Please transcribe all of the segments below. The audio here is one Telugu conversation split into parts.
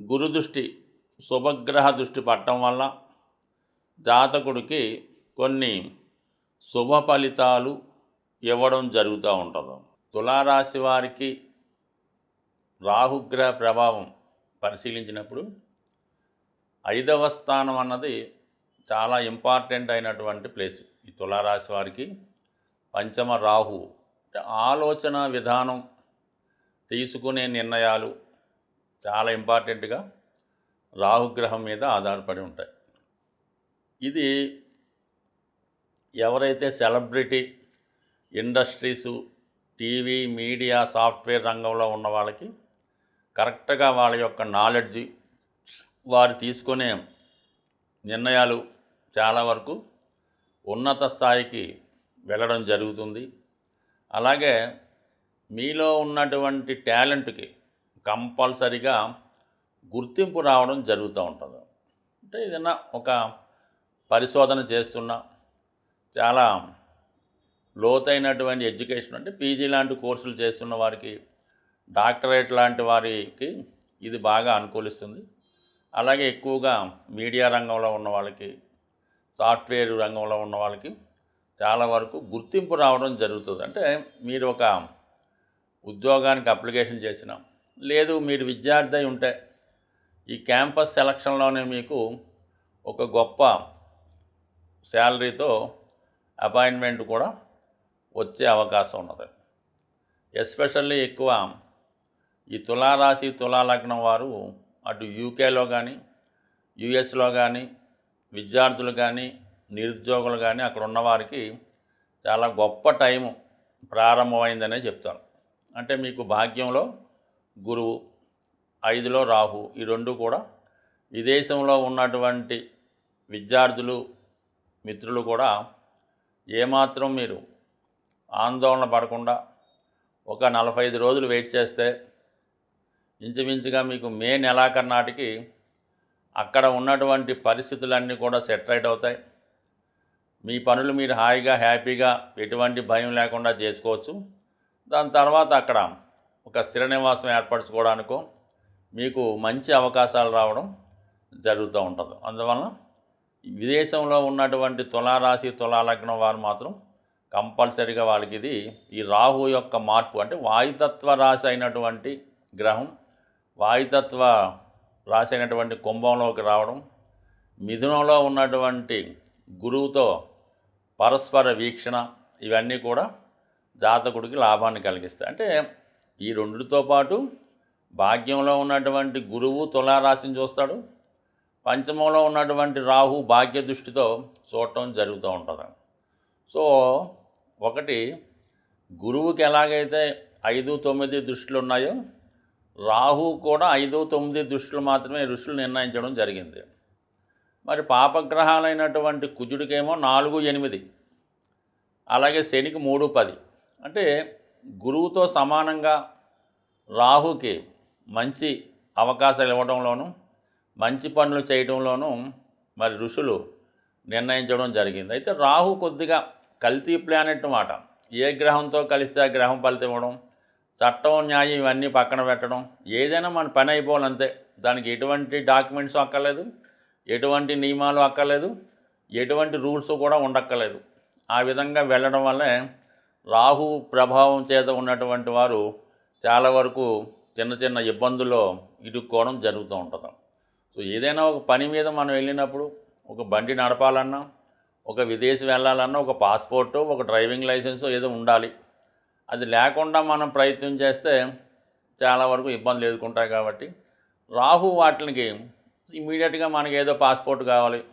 గురు దృష్టి శుభగ్రహ దృష్టి పట్టడం వల్ల జాతకుడికి కొన్ని శుభ ఫలితాలు ఇవ్వడం జరుగుతూ ఉంటుంది. తులారాశి వారికి రాహుగ్రహ ప్రభావం పరిశీలించినప్పుడు ఐదవ స్థానం అన్నది చాలా ఇంపార్టెంట్ అయినటువంటి ప్లేస్ ఈ తులారాశి వారికి. పంచమ రాహు ఆలోచన విధానం తీసుకునే నిర్ణయాలు చాలా ఇంపార్టెంట్గా రాహుగ్రహం మీద ఆధారపడి ఉంటాయి. ఇది ఎవరైతే celebrity industries TV media software రంగంలో ఉన్న వాళ్ళకి కరెక్ట్గా వాళ్ళ యొక్క నాలెడ్జ్ వారు తీసుకునే నిర్ణయాలు చాలా వరకు ఉన్నత స్థాయికి వెళ్ళడం జరుగుతుంది. అలాగే మీలో ఉన్నటువంటి టాలెంట్కి కంపల్సరిగా గుర్తింపు రావడం జరుగుతూ ఉంటుంది. అంటే ఏదైనా ఒక పరిశోధన చేస్తున్నా చాలా లోతైనటువంటి ఎడ్యుకేషన్ అంటే పీజీ లాంటి కోర్సులు చేస్తున్న వారికి డాక్టరేట్ లాంటి వారికి ఇది బాగా అనుకూలిస్తుంది. అలాగే ఎక్కువగా మీడియా రంగంలో ఉన్న వాళ్ళకి సాఫ్ట్వేర్ రంగంలో ఉన్న వాళ్ళకి చాలా వరకు గుర్తింపు రావడం జరుగుతుంది. అంటే మీరు ఒక ఉద్యోగానికి అప్లికేషన్ చేసినాం లేదు మీరు విద్యార్థి అయి ఉంటే ఈ క్యాంపస్ సెలక్షన్లోనే మీకు ఒక గొప్ప శాలరీతో అపాయింట్మెంట్ కూడా వచ్చే అవకాశం ఉన్నది. ఎస్పెషల్లీ ఎక్కువ ఈ తులారాశి తులాలగ్నం వారు అటు యూకేలో కానీ యుఎస్లో కానీ విద్యార్థులు కానీ నిరుద్యోగులు కానీ అక్కడ ఉన్నవారికి చాలా గొప్ప టైము ప్రారంభమైందనే చెప్తారు అంటే మీకు భాగ్యంలో గురువు ఐదులో రాహు ఈ రెండు కూడా విదేశంలో ఉన్నటువంటి విద్యార్థులు మిత్రులు కూడా ఏమాత్రం మీరు ఆందోళన పడకుండా ఒక నలభై ఐదు రోజులు వెయిట్ చేస్తే ఇంచుమించుగా మీకు మే నెలాఖరు నాటికి అక్కడ ఉన్నటువంటి పరిస్థితులన్నీ కూడా సెటరైట్ అవుతాయి. మీ పనులు మీరు హాయిగా హ్యాపీగా ఎటువంటి భయం లేకుండా చేసుకోవచ్చు. దాని తర్వాత అక్కడ ఒక స్థిర నివాసం ఏర్పరచుకోవడానికో మీకు మంచి అవకాశాలు రావడం జరుగుతూ ఉంటుంది. అందువలన విదేశంలో ఉన్నటువంటి తులారాశి తులాలగ్నం వారు మాత్రం కంపల్సరిగా వాళ్ళకి ఇది ఈ రాహు యొక్క మార్పు అంటే వాయుతత్వ రాశి అయినటువంటి గ్రహం వాయుతత్వ రాశి అయినటువంటి కుంభంలోకి రావడం మిథునంలో ఉన్నటువంటి గురువుతో పరస్పర వీక్షణ ఇవన్నీ కూడా జాతకుడికి లాభాన్ని కలిగిస్తాయి. అంటే ఈ రెండుతో పాటు భాగ్యంలో ఉన్నటువంటి గురువు తులారాశిని చూస్తాడు. పంచమంలో ఉన్నటువంటి రాహు భాగ్య దృష్టితో చూడటం జరుగుతూ ఉంటుంది. సో ఒకటి గురువుకి ఎలాగైతే ఐదు తొమ్మిది దృష్టిలు ఉన్నాయో రాహు కూడా ఐదు తొమ్మిది దృష్టిలు మాత్రమే ఋషులు నిర్ణయించడం జరిగింది. మరి పాపగ్రహాలైనటువంటి కుజుడికేమో నాలుగు ఎనిమిది అలాగే శనికి మూడు పది. అంటే గురువుతో సమానంగా రాహుకి మంచి అవకాశాలు ఇవ్వడంలోనూ మంచి పనులు చేయడంలోనూ మరి ఋషులు నిర్ణయించడం జరిగింది. అయితే రాహు కొద్దిగా కల్తీ ప్లానెట్ మాట ఏ గ్రహంతో కలిస్తే ఆ గ్రహం ఫలితం ఇవ్వడం చట్టం న్యాయం ఇవన్నీ పక్కన పెట్టడం ఏదైనా మన పని అయిపోవాలంతే. దానికి ఎటువంటి డాక్యుమెంట్స్ అక్కర్లేదు ఎటువంటి నియమాలు అక్కర్లేదు ఎటువంటి రూల్స్ కూడా ఉండక్కర్లేదు. ఆ విధంగా వెళ్ళడం వల్లే రాహు ప్రభావం చేత ఉన్నటువంటి వారు చాలా వరకు చిన్న చిన్న ఇబ్బందుల్లో ఇరుక్కోవడం జరుగుతూ ఉంటుంది. సో ఏదైనా ఒక పని మీద మనం వెళ్ళినప్పుడు ఒక బండి నడపాలన్నా ఒక విదేశీ వెళ్ళాలన్నా ఒక పాస్పోర్టు ఒక డ్రైవింగ్ లైసెన్సు ఏదో ఉండాలి. అది లేకుండా మనం ప్రయత్నం చేస్తే చాలా వరకు ఇబ్బందులు ఎదుర్కొంటాయి కాబట్టి రాహు వాటికి ఇమీడియట్గా మనకి ఏదో పాస్పోర్ట్ కావాలి.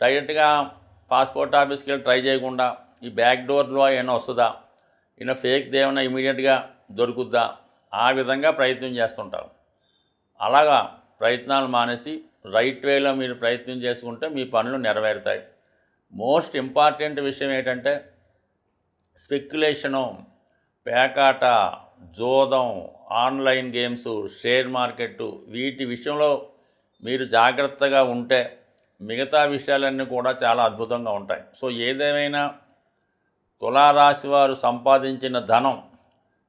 డైరెక్ట్గా పాస్పోర్ట్ ఆఫీస్కి వెళ్ళి ట్రై చేయకుండా ఈ బ్యాక్ డోర్లో ఏమైనా వస్తుందా? ఈయన ఫేక్ ఏమైనా ఇమీడియట్గా దొరుకుద్దా? ఆ విధంగా ప్రయత్నం చేస్తుంటారు. అలాగా ప్రయత్నాలు మానేసి రైట్ వేలో మీరు ప్రయత్నం చేసుకుంటే మీ పనులు నెరవేరుతాయి. మోస్ట్ ఇంపార్టెంట్ విషయం ఏంటంటే స్పెక్యులేషను పేకాట జోదం ఆన్లైన్ గేమ్స్ షేర్ మార్కెట్ వీటి విషయంలో మీరు జాగ్రత్తగా ఉంటే మిగతా విషయాలన్నీ కూడా చాలా అద్భుతంగా ఉంటాయి. సో ఏదేమైనా తులారాశి వారు సంపాదించిన ధనం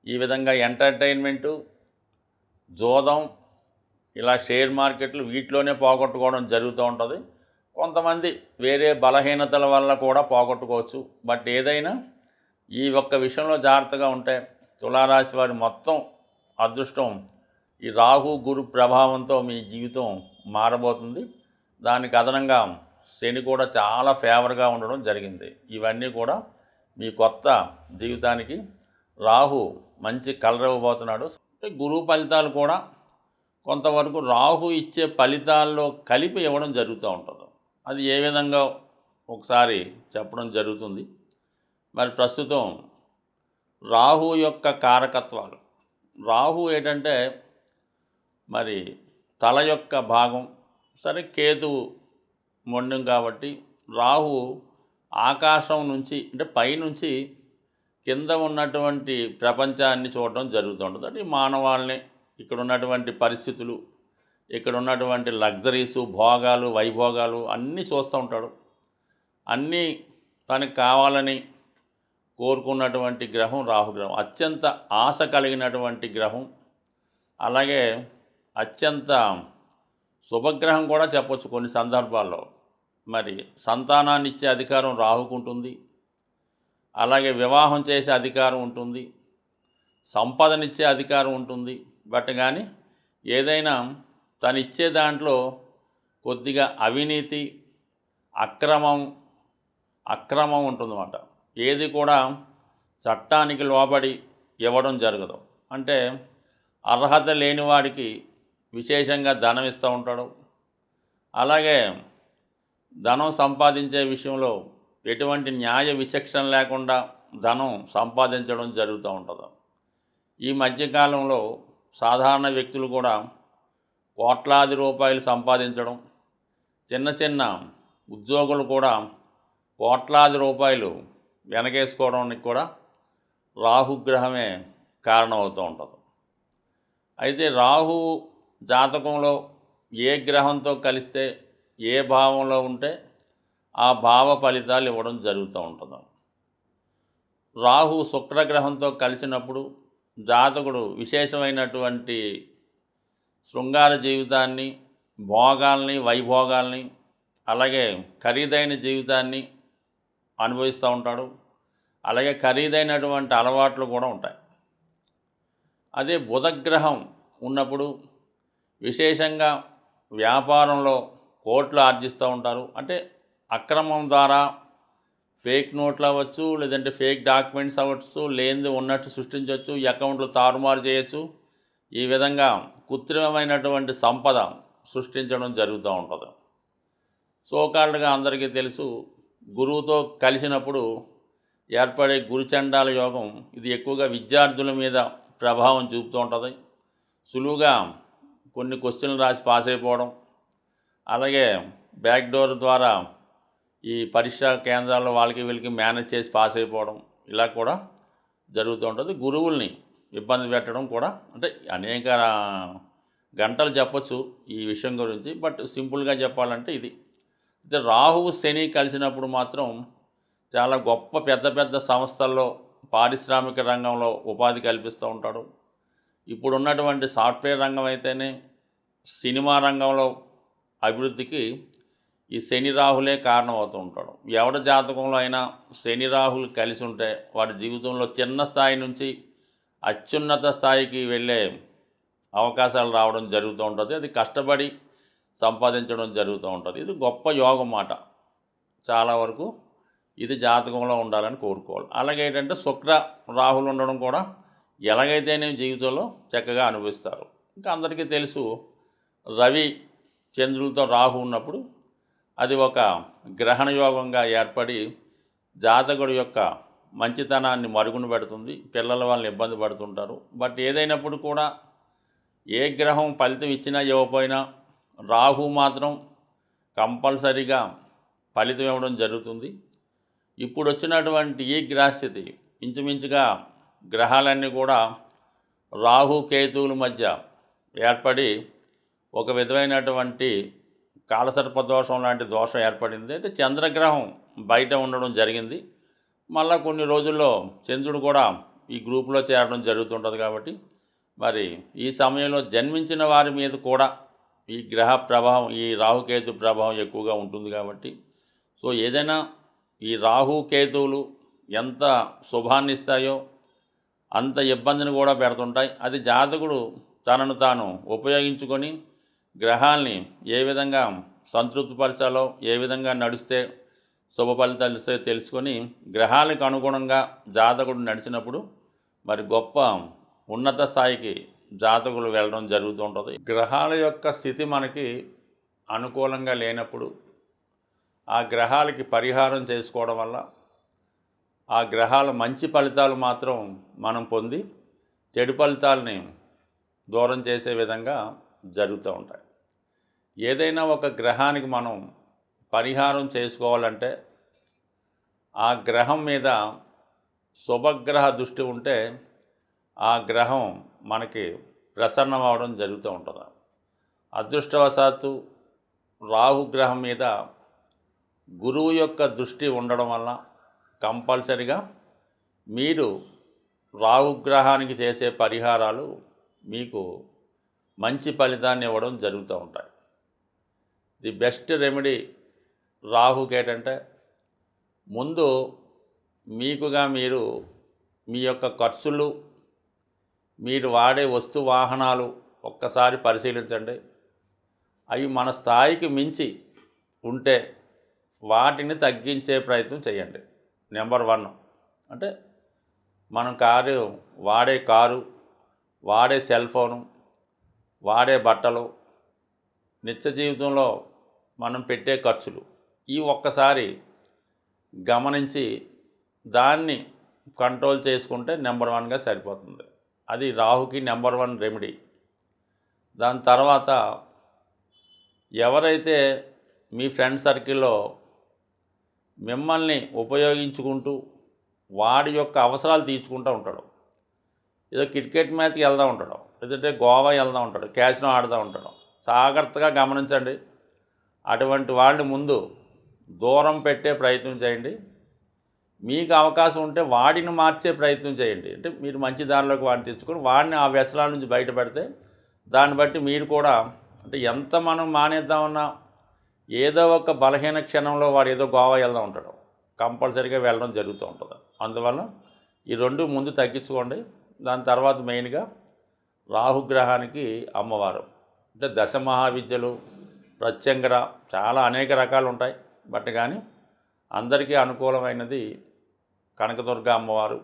ఈ విధంగా ఎంటర్టైన్మెంటు జోదం ఇలా షేర్ మార్కెట్లు వీటిలోనే పోగొట్టుకోవడం జరుగుతూ ఉంటుంది. కొంతమంది వేరే బలహీనతల వల్ల కూడా పోగొట్టుకోవచ్చు. బట్ ఏదైనా ఈ ఒక్క విషయంలో జాగ్రత్తగా ఉంటే తులారాశి వారి మొత్తం అదృష్టం ఈ రాహు గురు ప్రభావంతో మీ జీవితం మారబోతుంది. దానికి అదనంగా శని కూడా చాలా ఫేవర్గా ఉండడం జరిగింది. ఇవన్నీ కూడా మీ కొత్త జీవితానికి రాహు మంచి కలరవ్వబోతున్నాడు అంటే గురువు ఫలితాలు కూడా కొంతవరకు రాహు ఇచ్చే ఫలితాల్లో కలిపి ఇవ్వడం జరుగుతూ ఉంటుంది. అది ఏ విధంగా ఒకసారి చెప్పడం జరుగుతుంది. మరి ప్రస్తుతం రాహు యొక్క కారకత్వాలు. రాహు ఏంటంటే మరి తల యొక్క భాగం సరే కేతువు మొండం కాబట్టి రాహు ఆకాశం నుంచి అంటే పైనుంచి కింద ఉన్నటువంటి ప్రపంచాన్ని చూడటం జరుగుతుంటుంది. అంటే మానవాళ్ళని ఇక్కడ ఉన్నటువంటి పరిస్థితులు ఇక్కడ ఉన్నటువంటి లగ్జరీసు భోగాలు వైభోగాలు అన్నీ చూస్తూ ఉంటాడు. అన్నీ తనకు కావాలని కోరుకున్నటువంటి గ్రహం రాహుగ్రహం. అత్యంత ఆశ కలిగినటువంటి గ్రహం. అలాగే అత్యంత శుభగ్రహం కూడా చెప్పొచ్చు కొన్ని సందర్భాల్లో. మరి సంతానాన్ని ఇచ్చే అధికారం రాహుకుంటుంది. అలాగే వివాహం చేసే అధికారం ఉంటుంది. సంపదనిచ్చే అధికారం ఉంటుంది. బట్ కానీ ఏదైనా తను ఇచ్చే దాంట్లో కొద్దిగా అవినీతి అక్రమం అక్రమం ఉంటుందన్నమాట. ఏది కూడా చట్టానికి లోబడి ఇవ్వడం జరగదు. అంటే అర్హత లేని వాడికి విశేషంగా ధనం ఇస్తూ ఉంటాడు. అలాగే ధనం సంపాదించే విషయంలో ఎటువంటి న్యాయ విచక్షణ లేకుండా ధనం సంపాదించడం జరుగుతూ ఉంటుంది. ఈ మధ్యకాలంలో సాధారణ వ్యక్తులు కూడా కోట్లాది రూపాయలు సంపాదించడం చిన్న చిన్న ఉద్యోగులు కూడా కోట్లాది రూపాయలు వెనకేసుకోవడానికి కూడా రాహుగ్రహమే కారణమవుతూ ఉంటుంది. అయితే రాహు జాతకంలో ఏ గ్రహంతో కలిస్తే ఏ భావంలో ఉంటే ఆ భావ ఫలితాలు ఇవ్వడం జరుగుతూ ఉంటుంది. రాహు శుక్రగ్రహంతో కలిసినప్పుడు జాతకుడు విశేషమైనటువంటి శృంగార జీవితాన్ని భోగాల్ని వైభోగాల్ని అలాగే ఖరీదైన జీవితాన్ని అనుభవిస్తూ ఉంటాడు. అలాగే ఖరీదైనటువంటి అలవాట్లు కూడా ఉంటాయి. అదే బుధగ్రహం ఉన్నప్పుడు విశేషంగా వ్యాపారంలో కోట్లు ఆర్జిస్తూ ఉంటారు. అంటే అక్రమం ద్వారా ఫేక్ నోట్లు అవ్వచ్చు లేదంటే ఫేక్ డాక్యుమెంట్స్ అవ్వచ్చు లేనిది ఉన్నట్టు సృష్టించవచ్చు అకౌంట్లు తారుమారు చేయొచ్చు. ఈ విధంగా కృత్రిమమైనటువంటి సంపద సృష్టించడం జరుగుతూ ఉంటుంది. సోకాళ్ళుగా అందరికీ తెలుసు గురువుతో కలిసినప్పుడు ఏర్పడే గురుచండాల యోగం ఇది ఎక్కువగా విద్యార్థుల మీద ప్రభావం చూపుతూ ఉంటుంది. సులువుగా కొన్ని క్వశ్చన్లు రాసి పాస్ అయిపోవడం అలాగే బ్యాక్ డోర్ ద్వారా ఈ పరీక్షా కేంద్రాల్లో వాళ్ళకి వీళ్ళకి మేనేజ్ చేసి పాస్ అయిపోవడం ఇలా కూడా జరుగుతూ ఉంటుంది. గురువుల్ని ఇబ్బంది పెట్టడం కూడా అంటే అనేక గంటలు చెప్పొచ్చు ఈ విషయం గురించి బట్ సింపుల్గా చెప్పాలంటే ఇది. అయితే రాహువు శని కలిసినప్పుడు మాత్రం చాలా గొప్ప పెద్ద పెద్ద సంస్థల్లో పారిశ్రామిక రంగంలో ఉపాధి కల్పిస్తూ ఉంటాడు. ఇప్పుడున్నటువంటి సాఫ్ట్వేర్ రంగం అయితేనే సినిమా రంగంలో అభివృద్ధికి ఈ శని రాహులే కారణం అవుతూ ఉంటాడు. ఎవడ జాతకంలో అయినా శని రాహులు కలిసి ఉంటే వాడి జీవితంలో చిన్న స్థాయి నుంచి అత్యున్నత స్థాయికి వెళ్ళే అవకాశాలు రావడం జరుగుతూ ఉంటుంది. అది కష్టపడి సంపాదించడం జరుగుతూ ఉంటుంది. ఇది గొప్ప యోగం మాట చాలా వరకు ఇది జాతకంలో ఉండాలని కోరుకోవాలి. అలాగే ఏంటంటే శుక్ర రాహులు ఉండడం కూడా ఎలాగైతేనే జీవితంలో చక్కగా అనుభవిస్తారు. ఇంకా అందరికీ తెలుసు రవి చంద్రులతో రాహు ఉన్నప్పుడు అది ఒక గ్రహణ యోగంగా ఏర్పడి జాతకుడు యొక్క మంచితనాన్ని మరుగున పెడుతుంది. పిల్లల వాళ్ళని ఇబ్బంది పడుతుంటారు. బట్ ఏదైనప్పుడు కూడా ఏ గ్రహం ఫలితం ఇచ్చినా ఇవ్వకపోయినా రాహు మాత్రం కంపల్సరీగా ఫలితం ఇవ్వడం జరుగుతుంది. ఇప్పుడు వచ్చినటువంటి ఈ గ్రహస్థితి ఇంచుమించుగా గ్రహాలన్నీ కూడా రాహు కేతువుల మధ్య ఏర్పడి ఒక విధమైనటువంటి కాలసర్ప దోషం లాంటి దోషం ఏర్పడింది. అయితే చంద్రగ్రహం బయట ఉండడం జరిగింది. మళ్ళా కొన్ని రోజుల్లో చంద్రుడు కూడా ఈ గ్రూపులో చేరడం జరుగుతుంటుంది కాబట్టి మరి ఈ సమయంలో జన్మించిన వారి మీద కూడా ఈ గ్రహ ప్రభావం ఈ రాహుకేతు ప్రభావం ఎక్కువగా ఉంటుంది కాబట్టి సో ఏదైనా ఈ రాహు కేతువులు ఎంత శుభాన్ని ఇస్తాయో అంత ఇబ్బందిని కూడా పెడుతుంటాయి. అది జాతకుడు తనను తాను ఉపయోగించుకొని గ్రహాల్ని ఏ విధంగా సంతృప్తిపరచాలో ఏ విధంగా నడిస్తే శుభ ఫలితాలు ఇస్తే తెలుసుకొని గ్రహాలకు అనుగుణంగా జాతకుడు నడిచినప్పుడు మరి గొప్ప ఉన్నత స్థాయికి జాతకులు వెళ్ళడం జరుగుతూ ఉంటుంది. గ్రహాల యొక్క స్థితి మనకి అనుకూలంగా లేనప్పుడు ఆ గ్రహాలకి పరిహారం చేసుకోవడం వల్ల ఆ గ్రహాల మంచి ఫలితాలు మాత్రం మనం పొంది చెడు ఫలితాలని దూరం చేసే విధంగా జరుగుతూ ఉంటాయి. ఏదైనా ఒక గ్రహానికి మనం పరిహారం చేసుకోవాలంటే ఆ గ్రహం మీద శుభగ్రహ దృష్టి ఉంటే ఆ గ్రహం మనకి ప్రసన్నం అవడం జరుగుతూ ఉంటుంది. అదృష్టవశాత్తు రాహుగ్రహం మీద గురువు యొక్క దృష్టి ఉండడం వల్ల కంపల్సరిగా మీరు రాహుగ్రహానికి చేసే పరిహారాలు మీకు మంచి ఫలితాన్ని ఇవ్వడం జరుగుతూ ఉంటాయి. ది బెస్ట్ రెమెడీ రాహుకి ఏంటంటే ముందు మీకుగా మీరు మీ యొక్క ఖర్చులు మీరు వాడే వస్తు వాహనాలు ఒక్కసారి పరిశీలించండి. అవి మన స్థాయికి మించి ఉంటే వాటిని తగ్గించే ప్రయత్నం చేయండి. Number one. అంటే మనం కారు వాడే కారు వాడే సెల్ ఫోను వాడే బట్టలు నిత్య జీవితంలో మనం పెట్టే ఖర్చులు. ఈ ఒక్కసారి గమనించి దాన్ని కంట్రోల్ చేసుకుంటే నెంబర్ వన్గా సరిపోతుంది. అది రాహుకి నెంబర్ వన్ రెమెడీ. దాని తర్వాత ఎవరైతే మీ ఫ్రెండ్ సర్కిల్లో మిమ్మల్ని ఉపయోగించుకుంటూ వాడి యొక్క అవసరాలు తీర్చుకుంటూ ఉంటాడు. ఏదో క్రికెట్ మ్యాచ్కి వెళ్తూ ఉంటాడు. లేదంటే గోవా వెళ్తూ ఉంటాడు. క్యాష్నో ఆడుతూ ఉంటాడు. జాగ్రత్తగా గమనించండి. అటువంటి వాళ్ళని ముందు దూరం పెట్టే ప్రయత్నం చేయండి. మీకు అవకాశం ఉంటే వాడిని మార్చే ప్రయత్నం చేయండి. అంటే మీరు మంచి దారిలోకి వాడిని తెచ్చుకొని వాడిని ఆ వ్యసనాల నుంచి బయటపెడితే దాన్ని బట్టి మీరు కూడా అంటే ఎంత మనం మానేద్దామన్నా ఏదో ఒక బలహీన క్షణంలో వాడు ఏదో గోవా వెళ్దాం ఉంటాడు. కంపల్సరీగా వెళ్ళడం జరుగుతూ ఉంటుంది. అందువల్ల ఈ రెండు ముందు తగ్గించుకోండి. దాని తర్వాత మెయిన్గా రాహుగ్రహానికి అమ్మవారు. అంటే దశ మహావిద్యలు ప్రత్యంగర చాలా అనేక రకాలు ఉంటాయి బట్ కానీ అందరికీ అనుకూలమైనది కనకదుర్గ అమ్మవారు.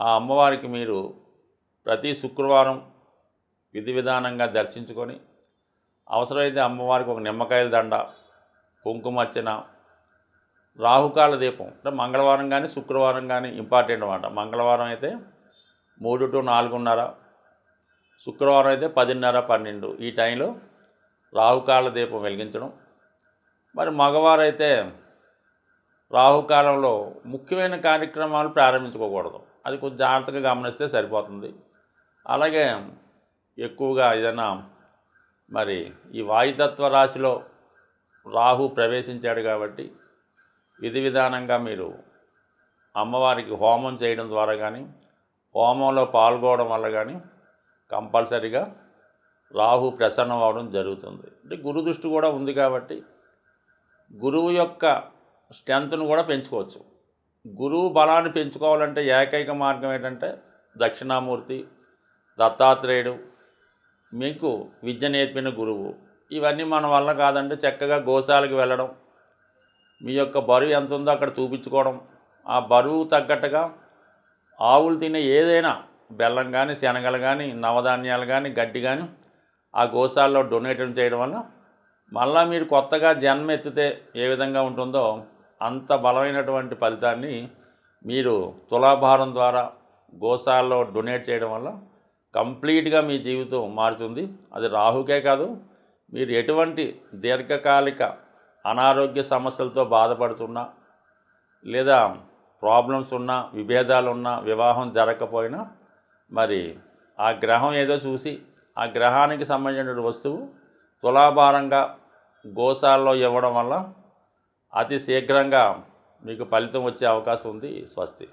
ఆ అమ్మవారికి మీరు ప్రతి శుక్రవారం విధి విధానంగా దర్శించుకొని అవసరమైతే అమ్మవారికి ఒక నిమ్మకాయల దండ కుంకుమర్చన రాహుకాల దీపం అంటే మంగళవారం కానీ శుక్రవారం కానీ ఇంపార్టెంట్ అనమాట మంగళవారం అయితే మూడు టు నాలుగున్నర శుక్రవారం అయితే పదిన్నర పన్నెండు. ఈ టైంలో రాహుకాల దీపం వెలిగించడం. మరి మగవారైతే రాహుకాలంలో ముఖ్యమైన కార్యక్రమాలు ప్రారంభించుకోకూడదు. అది కొంచెం జాగ్రత్తగా గమనిస్తే సరిపోతుంది. అలాగే ఎక్కువగా ఏదైనా మరి ఈ వాయుతత్వ రాశిలో రాహు ప్రవేశించాడు కాబట్టి విధి విధానంగా మీరు అమ్మవారికి హోమం చేయడం ద్వారా కానీ హోమంలో పాల్గొనడం వల్ల కానీ కంపల్సరిగా రాహు ప్రసన్నం అవడం జరుగుతుంది. అంటే గురు దృష్టి కూడా ఉంది కాబట్టి గురువు యొక్క స్ట్రెంత్ను కూడా పెంచుకోవచ్చు. గురువు బలాన్ని పెంచుకోవాలంటే ఏకైక మార్గం ఏంటంటే దక్షిణామూర్తి దత్తాత్రేయుడు మీకు విద్య నేర్పిన గురువు. ఇవన్నీ మన వల్ల కాదంటే చక్కగా గోశాలకు వెళ్ళడం మీ యొక్క బరువు ఎంత ఉందో అక్కడ చూపించుకోవడం. ఆ బరువు తగ్గట్టుగా ఆవులు తినే ఏదైనా బెల్లం కానీ శనగలు కానీ నవధాన్యాలు కానీ గడ్డి కానీ ఆ గోశాలలో డొనేటం చేయడం వల్ల మళ్ళా మీరు కొత్తగా జన్మ ఎత్తితే ఏ విధంగా ఉంటుందో అంత బలమైనటువంటి ఫలితాన్ని మీరు తులాభారం ద్వారా గోశాలలో డొనేట్ చేయడం వల్ల కంప్లీట్గా మీ జీవితం మారుతుంది. అది రాహుకే కాదు మీరు ఎటువంటి దీర్ఘకాలిక అనారోగ్య సమస్యలతో బాధపడుతున్నా లేదా ప్రాబ్లమ్స్ ఉన్నా విభేదాలు ఉన్నా వివాహం జరగకపోయినా మరి ఆ గ్రహం ఏదో చూసి ఆ గ్రహానికి సంబంధించిన వస్తువు తులాభారంగా గోశాలలో ఇవ్వడం వల్ల అతి శీఘ్రంగా మీకు ఫలితం వచ్చే అవకాశం ఉంది స్వస్తి.